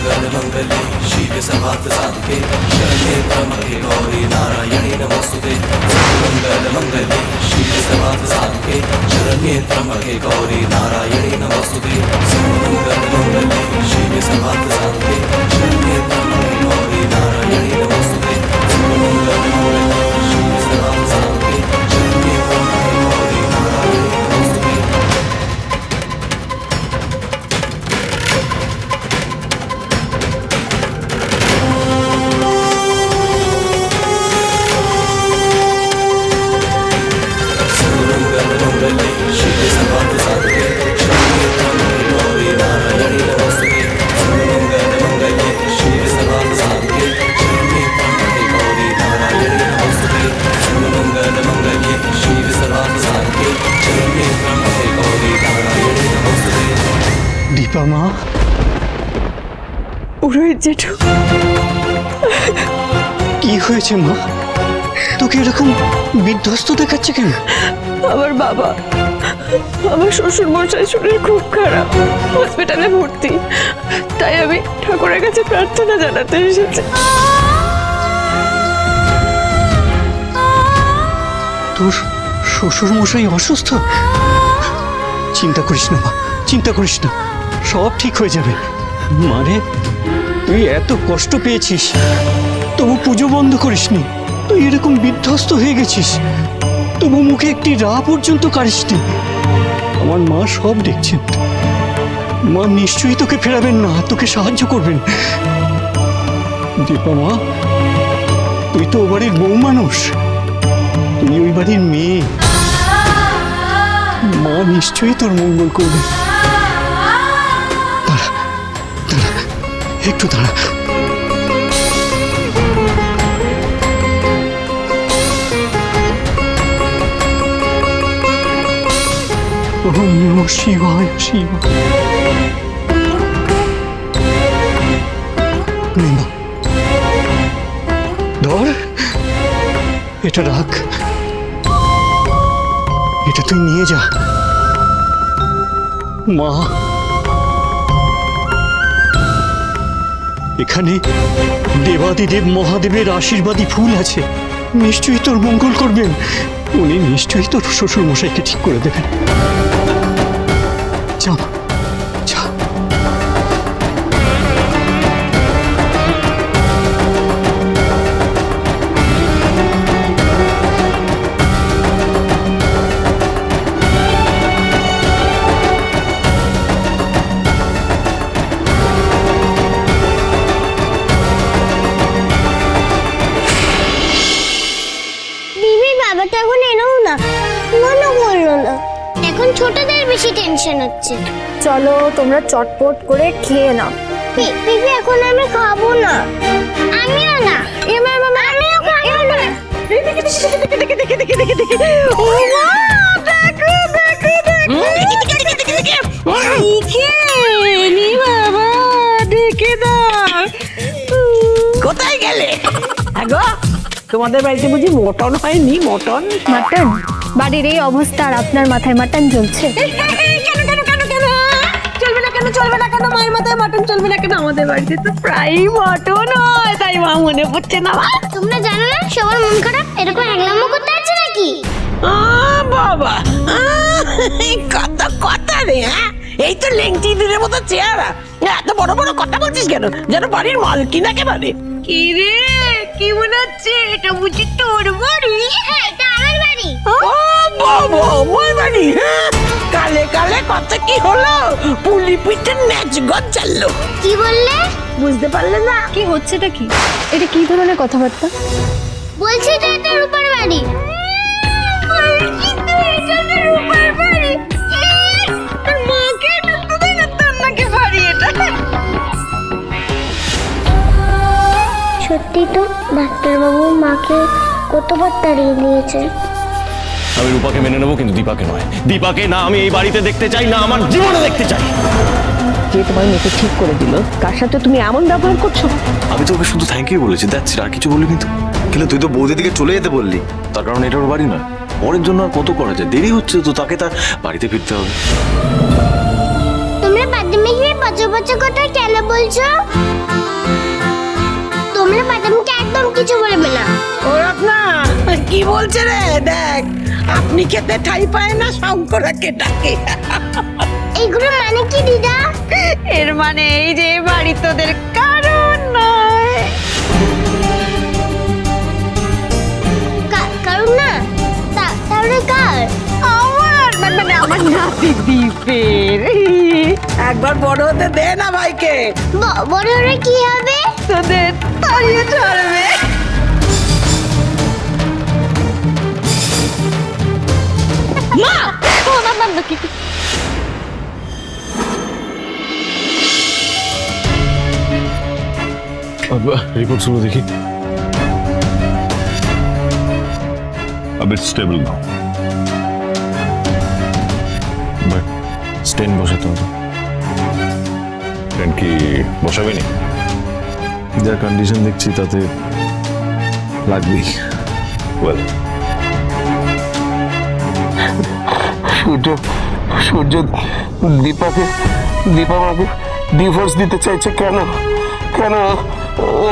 मंगल मंगली शिव मङ्गले शिवसभार्थसाधके शरणे प्रमके गौरी नारायणे नमोस्तुते मङ्गलमङ्गले शिवसभार्थसाधके शरणे प्रमके गौरी नारायणे नमोस्तुते मङ्गलमङ्गले शिवसभार्थसाधके शरणे प्रमके गौरी नारायणे नमोस्तुते দীপা মা পুরোহিত জেঠু। কি হয়েছে মা? তোকে এরকম বিধ্বস্ত দেখাচ্ছে কেন? আমার বাবা আমার শ্বশুর মশাই শরীর খুব খারাপ হসপিটালে ভর্তি। তাই আমি ঠাকুরের কাছে প্রার্থনা জানাতে এসেছি। তোর শ্বশুর মশাই অসুস্থ? চিন্তা করিস না মা চিন্তা করিস না। সব ঠিক হয়ে যাবে। মানে তুই এত কষ্ট পেয়েছিস, তবু পুজো বন্ধ করিসনি। তুই এরকম বিধ্বস্ত হয়ে গেছিস, তবু মুখে একটি রা পর্যন্ত কারিসনি আমার মা সব দেখছেন। মা নিশ্চয়ই তোকে ফেরাবেন না, তোকে সাহায্য করবেন। দীপা মা, তুই তো ও বাড়ির বউ মানুষ। তুই ওই বাড়ির মেয়ে। মা নিশ্চয়ই তোর মঙ্গল করবে। একটু দাঁড়া। ওম নমঃ শিবায় শিবায়। নে না। ধর, এটা রাখ। এটা তুই নিয়ে যা। মা। এখানে দেবাদিদেব মহাদেবের আশীর্বাদী ফুল আছে। নিশ্চয়ই তোর মঙ্গল করবেন। উনি নিশ্চয়ই তোর শ্বশুর মশাইকে ঠিক করে দেবেন। ছোটদের বেশি টেনশন হচ্ছে। চলো তোমরা চটপট করে খেয়ে নাও। পিপি এখন আমি খাব না। আমিও না। এবার বাবা আমিও খাব না। কোথায় গেলে? তোমাদের বাড়িতে বুঝি মটন হয়নি? মটন? মাটন। বাড়ির এই অবস্থা আর আপনার মাথায় মাটন জ্বলছে? কেন কেন কেন কেন? চলবে না কেন চলবে না কেন? মায়ের মাথায় মাটন চলবে না কেন? আমাদের বাড়িতে তো প্রায় মটন হয় তাই মা মনে পড়ছে না। মা তোমরা জানো না সবার মন খারাপ? এরকম একলামো করতে আছে নাকি? আ, বাবা কত কথা রে হ্যাঁ এই তো লেংটি দিনের মতো চেহারা। এত বড় বড় কথা বলছিস কেন? যেন বাড়ির মালকিন একেবারে কি রে? কি মনে হচ্ছে এটা বুঝি তোর বাড়ি? হ্যাঁ এটা আমার বাড়ি। ও বাবা আমার বাড়ি হ্যাঁ। কালে কালে কত কি হলো? পুলি পিঠে ন্যাচ গজ্জালো কি বললে? বুঝতে পারলে না? কি হচ্ছেটা কি? এটা কি ধরনের কথাবার্তা? বলছি এটা রূপার বাড়ি। এটা তো রূপার সত্যি তো ডাক্তারবাবু মাকে কতবার তাড়িয়ে দিয়েছে আমি রূপাকে মেনে নেব কিন্তু দীপাকে নয়। দীপাকে না আমি এই বাড়িতে দেখতে চাই না আমার জীবনে দেখতে চাই। যে তোমার মেয়েকে ঠিক করে দিল? তার সাথে তুমি এমন ব্যবহার করছ? আমি তোকে শুধু থ্যাংক ইউ বলেছি দ্যাটস আর কিছু বলিনি তো। কিন্তু তুই তো বৌদি দিকে চলে যেতে বললি। তার কারণ এটা ওর বাড়ি নয়। পরের জন্য আর কত করা যায়? দেরি হচ্ছে তো তাকে তার বাড়িতে ফিরতে হবে। তোমরা বাদামি খেয়ে পাঁচ পচা কথা কেন বলছো? তোমরা বাদামকে একদম কিছু বলবে না। ওরা না কি বলছে রে? দেখ আপনি খেতে ঠাই পায় না শঙ্করাকে ডাকে। এইগুলো মানে কি দিদা? এর মানে এই যে বাড়ি তোদের কারণ নয়। কারণ না? তা- তাহলে কার? আমার মানে মানে আমার নাতি দ্বীপের। একবার বড় হতে দে না ভাইকে। বড় হলে কি হবে? তোদের তাড়িয়ে ছাড়বে মা! না কি দেখি। a bit stable now. But stent বসাতে হবে। Then কি বসাবে নি যা কন্ডিশন দেখছি তাতে লাগবেই। ওয়েল সূর্য সূর্য দীপাকে দীপা মাকে ডিভোর্স দিতে চাইছে কেন? কেন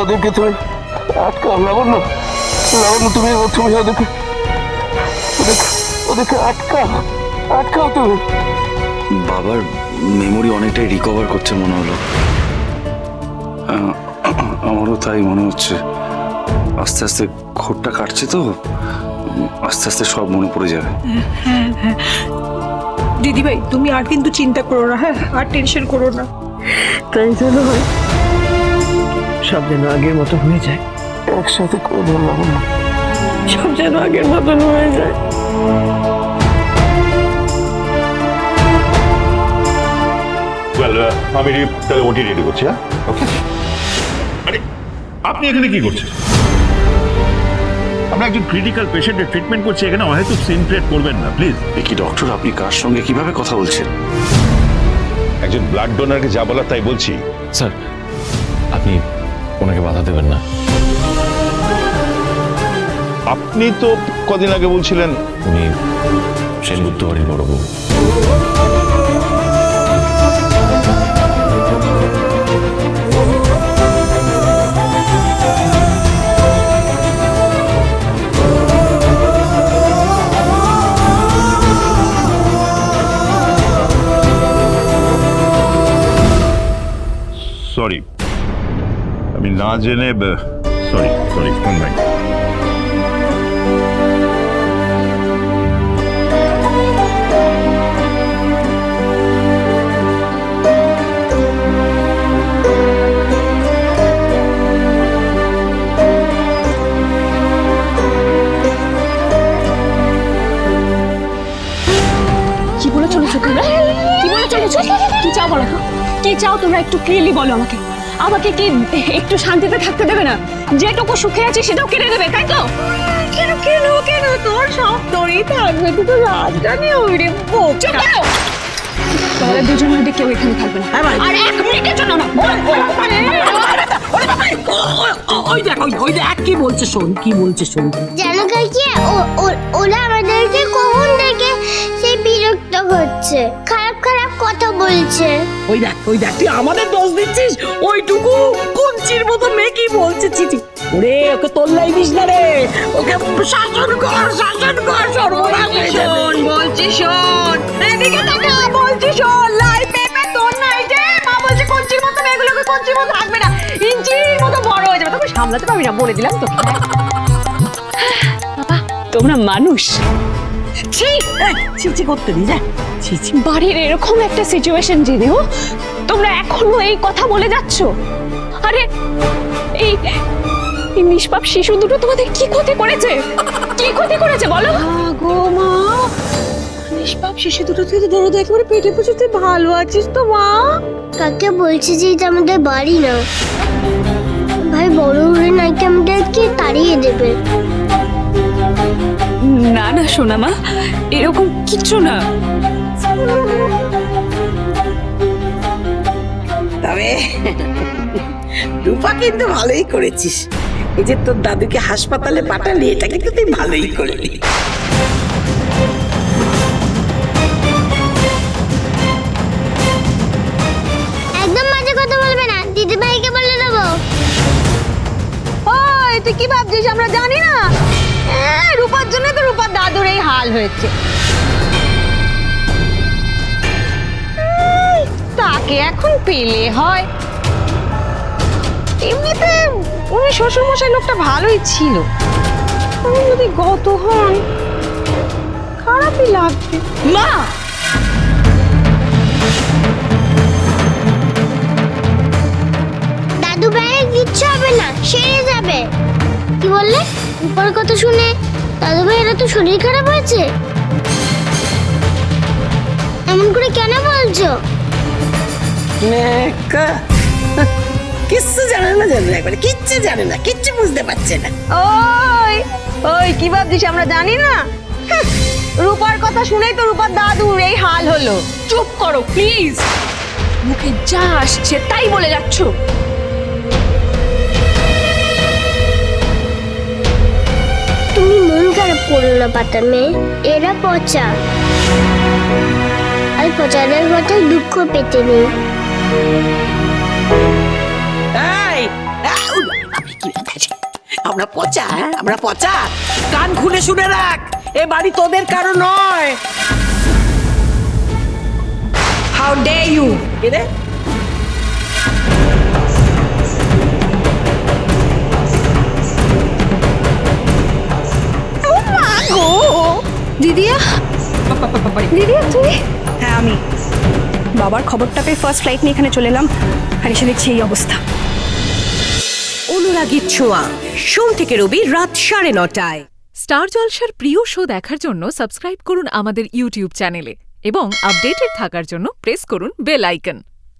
ওদেরকে তুমি আটকাও লাবণ্য লাবণ্য তুমি তুমি ওদেরকে ওদেরকে ওদেরকে আটকাও আটকাও তুমি। বাবার মেমোরি অনেকটাই রিকভার করছে মনে হলো। আহ, আমারও তাই মনে হচ্ছে। আস্তে আস্তে খোটটা কাটছে তো আস্তে আস্তে সব মনে পড়ে যাবে। দিদি ভাই তুমি আর কিন্তু চিন্তা করো না হ্যাঁ আর টেনশন করো না। তাই যেন হয় সব যেন আগের মতো হয়ে যায়। একসাথে করে দিলাম লাবণ্য সব যেন আগের মতন হয়ে যায়। আমি রি- তাহলে ওটি রেডি করছি হ্যাঁ? ওকে আরে আপনি এখানে কি করছেন? আমরা একজন ক্রিটিক্যাল পেশেন্টের ট্রিটমেন্ট করছি এখানে হয়তো সিন ক্রিয়েট করবেন না প্লিজ কি ডক্টর আপনি কার সঙ্গে কীভাবে কথা বলছেন? একজন ব্লাড ডোনারকে যা বলার তাই বলছি। স্যার আপনি ওনাকে বাধা দেবেন না। আপনি তো কদিন আগে বলছিলেন উনি সেনগুপ্ত বাড়ির বড় বউ। আমি না জেনে সরি সরি ভাই কি বলে চলেছো তোমরা কি বলে চলেছো কি চাও বলো তো? কি চাও তোমরা একটু ক্লিয়ারলি বলো আমাকে। আমাকে কি একটু শান্তিতে থাকতে দেবে না যেটুকু সুখে আছে সেটাও কেড়ে দেবে তাই তো কেন কেন কেন তোর সব তোরই থাকবে তুই তো রাজধানী ওই রে চুপ করো তোমরা দুজনের মধ্যে কেউ এখানে থাকবে না হ্যাঁ আর এক মিনিটের জন্য না। ওই দেখ ওই দেখ কি বলছে শোন কি বলছে শোন জানো কাকি ওরা আমাদেরকে কখন থেকে সেই বিরক্ত খারাপ কথা বলছে। ওই দেখ ওই দেখ তুই আমাদের দোষ দিচ্ছিস? ওইটুকু কুঞ্চির মতো মেয়ে কি বলছে চিচি ওরে ওকে তোল্লাই দিস না রে। ওকে শাসন কর শাসন কর সর্বনাশ হয়ে যাবে। বলছি শোন। এদিকে তাকা বলছি শোন লাই পেপে তোর নাই যে। মা বলছে কঞ্চির মতো এগুলোকে কঞ্চির মতো থাকবে না। ইঞ্চির মতো বড় হয়ে যাবে তোকে সামলাতে পারবি না বলে দিলাম তো বাবা তোমরা মানুষ। ছি ছিছি করতে দি যা। ছিছি বাড়ির এরকম একটা সিচুয়েশন জেনেও তোমরা এখনও এই কথা বলে যাচ্ছ? আরে এই এই নিষ্পাপ শিশু দুটো তোমাদের কি ক্ষতি করেছে? কি ক্ষতি করেছে বলো? গো মা নিষ্পাপ শিশু দুটো তুই তো দরদ একেবারে পেটে পুষে তুই ভালো আছিস তো মা। কাকে বলছে যে এটা আমাদের বাড়ি না? ভাই বড় হলে নাকি আমাদেরকে তাড়িয়ে দেবে। না না সোনা মা এরকম কিচ্ছু না। তবে রূপা কিন্তু ভালোই করেছিস। এই যে তোর দাদুকে হাসপাতালে পাঠালি এটা কিন্তু তুই ভালোই করলি। একদম মাঝে কথা বলবে না ভাইকে বলে দেবো। ওই তুই কি ভাবছিস? আমরা জানি না। হ্যাঁ, রূপার জন্য তো রূপার দাদুর এই হাল হয়েছে। তাকে এখন পেলে হয়। এমনিতে উনি শ্বশুরমশাই লোকটা ভালোই ছিল। উনি যদি গত হন খারাপই লাগবে। মা! দাদু ভাইয়ের কিচ্ছু হবে না সেরে যাবে। কি বললে? উপর কথা শুনে দাদু ভাইয়ের তো শরীর খারাপ হয়েছে। এমন করে কেন বলছো। কিচ্ছু জানে না জানে না একবারে কিচ্ছু জানে না কিচ্ছু বুঝতে পারছে না। ওই ওই কি ভাবছিস আমরা জানি না? রূপার কথা শুনেই তো রূপার দাদুর এই হাল হলো। চুপ করো প্লিজ। মুখে যা আসছে তাই বলে যাচ্ছ। তুমি মন খারাপ করো না পাতা মেয়ে এরা পচা। আর পচাদের কথায় দুঃখ পেতে নেই? আমরা পচা হ্যাঁ? আমরা পচা। কান খুলে শুনে রাখ। এ বাড়ি তোদের কারও নয়। হাউ ডে ইউ দিদিয়া দিদিয়া তুই? হ্যাঁ আমি। বাবার খবরটা পেয়ে ফার্স্ট ফ্লাইট নিয়ে এখানে চলে এলাম। আর এসে দেখছি এই অবস্থা। অনুরাগীর ছোঁয়া। সোম থেকে রবি রাত সাড়ে নটায়। স্টার জলসার প্রিয় শো দেখার জন্য সাবস্ক্রাইব করুন আমাদের ইউটিউব চ্যানেলে এবং আপডেটেড থাকার জন্য প্রেস করুন বেল আইকন